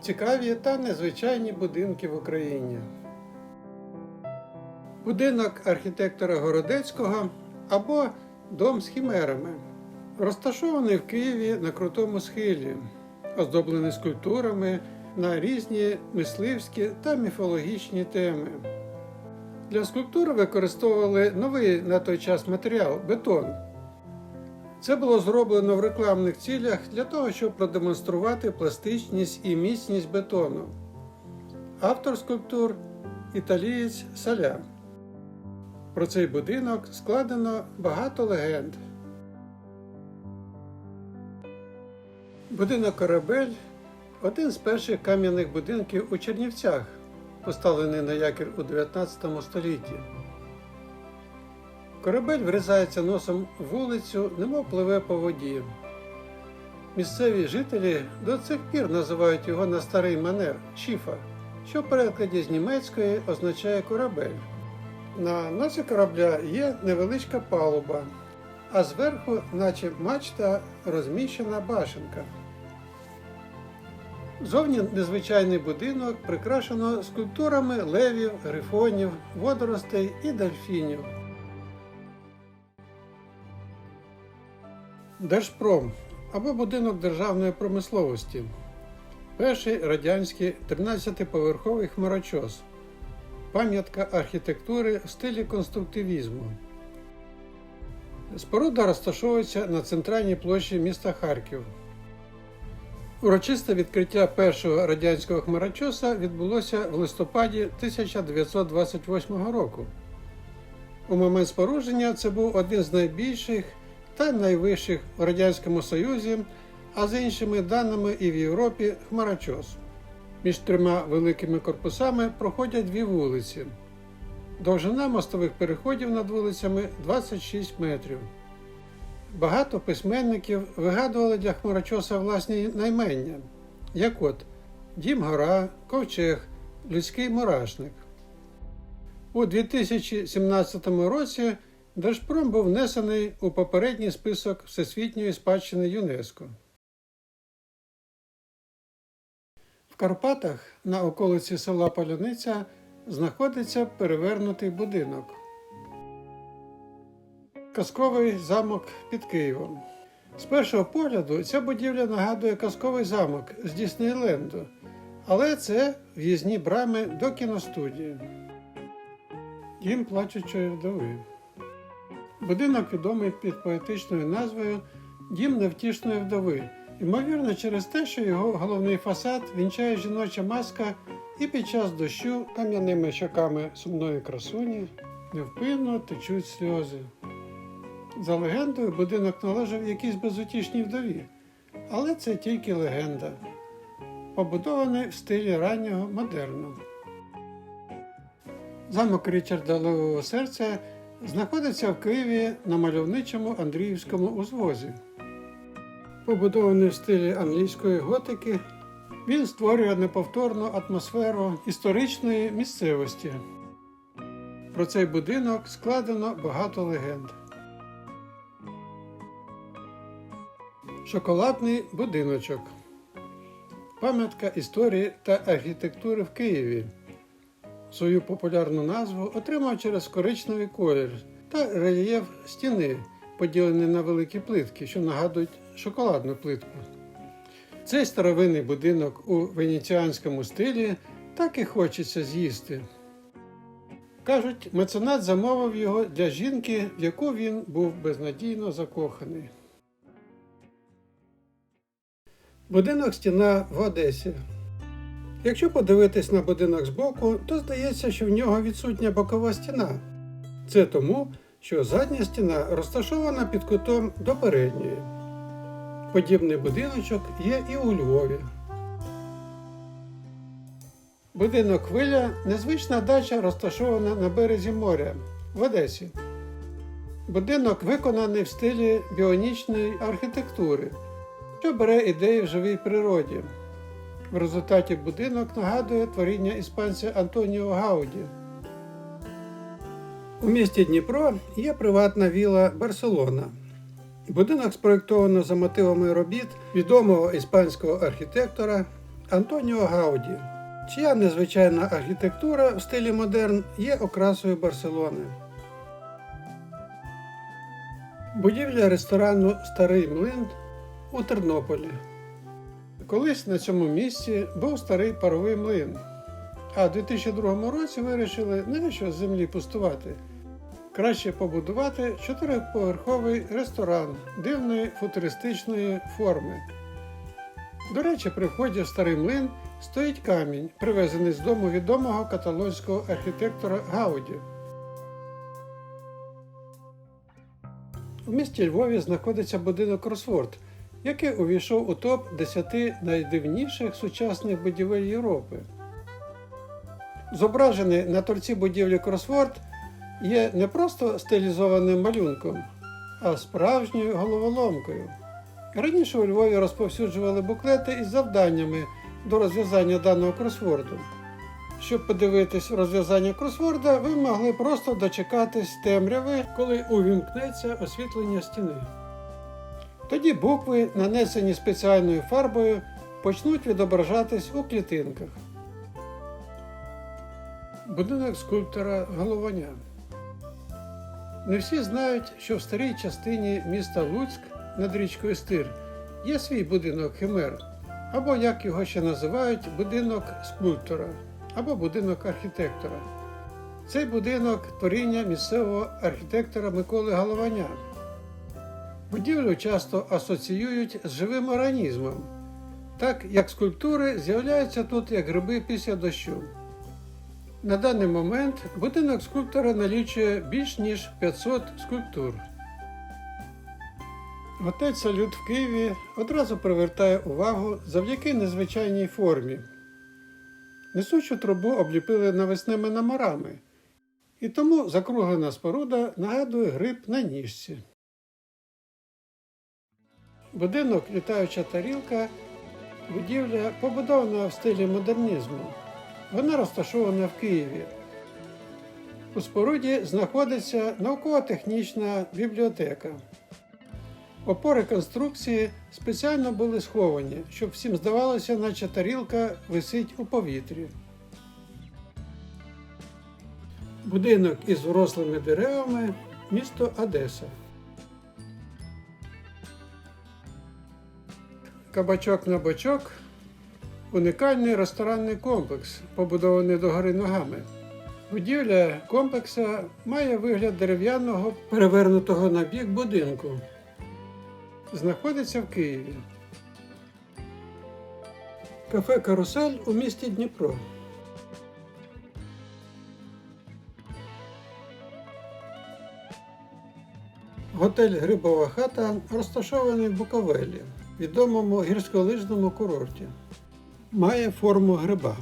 Цікаві та незвичайні будинки в Україні. Будинок архітектора Городецького або Дом з хімерами. Розташований в Києві на крутому схилі, оздоблений скульптурами на різні мисливські та міфологічні теми. Для скульптури використовували новий на той час матеріал бетон. Це було зроблено в рекламних цілях для того, щоб продемонструвати пластичність і міцність бетону. Автор скульптур італієць Саля. Про цей будинок складено багато легенд. Будинок Корабель один з перших кам'яних будинків у Чернівцях, поставлений на якір у 19 столітті. Корабель врізається носом в вулицю, немов пливе по воді. Місцеві жителі до цих пір називають його на старий манер шіфа, що в перекладі з німецької означає корабель. На носі корабля є невеличка палуба, а зверху, наче мачта, розміщена башенка. Зовні незвичайний будинок прикрашено скульптурами левів, грифонів, водоростей і дельфінів. Держпром або будинок державної промисловості. Перший радянський 13-поверховий хмарочос. Пам'ятка архітектури в стилі конструктивізму. Споруда розташовується на центральній площі міста Харків. Урочисте відкриття першого радянського хмарочоса відбулося в листопаді 1928 року. У момент спорудження це був один з найбільших та найвищих в Радянському Союзі, а за іншими даними і в Європі хмарочос. Між трьома великими корпусами проходять дві вулиці. Довжина мостових переходів над вулицями 26 метрів. Багато письменників вигадували для хмарочоса власні наймення, як от Дім Гора, Ковчег, Людський мурашник. У 2017 році Держпром був внесений у попередній список Всесвітньої спадщини ЮНЕСКО. В Карпатах на околиці села Паляниця знаходиться перевернутий будинок. Казковий замок під Києвом. З першого погляду ця будівля нагадує казковий замок з Діснейленду, але це в'їзні брами до кіностудії. Дім плачучої вдови. Будинок відомий під поетичною назвою Дім невтішної вдови, ймовірно, через те, що його головний фасад вінчає жіноча маска і під час дощу кам'яними щоками сумної красуні невпинно течуть сльози. За легендою, будинок належав якійсь безутішній вдові, але це тільки легенда, побудований в стилі раннього модерну. Замок Річарда Левого серця знаходиться в Києві на мальовничому Андріївському узвозі. Побудований в стилі англійської готики, він створює неповторну атмосферу історичної місцевості. Про цей будинок складено багато легенд. Шоколадний будиночок. Пам'ятка історії та архітектури в Києві. Свою популярну назву отримав через коричневий колір та рельєф стіни, поділені на великі плитки, що нагадують шоколадну плитку. Цей старовинний будинок у венеціанському стилі так і хочеться з'їсти. Кажуть, меценат замовив його для жінки, в яку він був безнадійно закоханий. Будинок стіна в Одесі. Якщо подивитись на будинок збоку, то здається, що в нього відсутня бокова стіна. Це тому, що задня стіна розташована під кутом до передньої. Подібний будиночок є і у Львові. Будинок хвиля незвична дача розташована на березі моря в Одесі. Будинок виконаний в стилі біонічної архітектури, що бере ідеї в живій природі. В результаті будинок нагадує творіння іспанця Антоніо Гауді. У місті Дніпро є приватна віла Барселона. Будинок спроєктовано за мотивами робіт відомого іспанського архітектора Антоніо Гауді, чия незвичайна архітектура в стилі модерн є окрасою Барселони. Будівля ресторану Старий Млин у Тернополі. Колись на цьому місці був старий паровий млин. А в 2002 році вирішили навіщо з землі пустувати. Краще побудувати чотириповерховий ресторан дивної футуристичної форми. До речі, при вході в старий млин стоїть камінь, привезений з дому відомого каталонського архітектора Гауді. У місті Львові знаходиться будинок Кросворд, який увійшов у топ 10 найдивніших сучасних будівель Європи. Зображений на торці будівлі Кросворд є не просто стилізованим малюнком, а справжньою головоломкою. Раніше у Львові розповсюджували буклети із завданнями до розв'язання даного кросворду. Щоб подивитись розв'язання кросворда, ви могли просто дочекатись темряви, коли увімкнеться освітлення стіни. Тоді букви, нанесені спеціальною фарбою, почнуть відображатись у клітинках. Будинок скульптора Голованя. Не всі знають, що в старій частині міста Луцьк над річкою Стир є свій будинок Химер, або як його ще називають, будинок скульптора або будинок архітектора. Цей будинок творіння місцевого архітектора Миколи Голованя. Будівлю часто асоціюють з живим організмом, так як скульптури з'являються тут як гриби після дощу. На даний момент будинок скульптора налічує більш ніж 500 скульптур. Готель Салют в Києві одразу привертає увагу завдяки незвичайній формі. Несучу трубу обліпили навесними номерами, і тому закруглена споруда нагадує гриб на ніжці. Будинок літаюча тарілка будівля побудована в стилі модернізму. Вона розташована в Києві. У споруді знаходиться науково-технічна бібліотека. Опори конструкції спеціально були сховані, щоб всім здавалося, наче тарілка висить у повітрі. Будинок із врослими деревами місто Одеса. Кабачок на бочок унікальний ресторанний комплекс, побудований догори ногами. Будівля комплекса має вигляд дерев'яного перевернутого на бік будинку. Знаходиться в Києві. Кафе Карусель у місті Дніпро. Готель Грибова хата розташований в Буковелі, відомому гірськолижному курорті. Має форму гриба.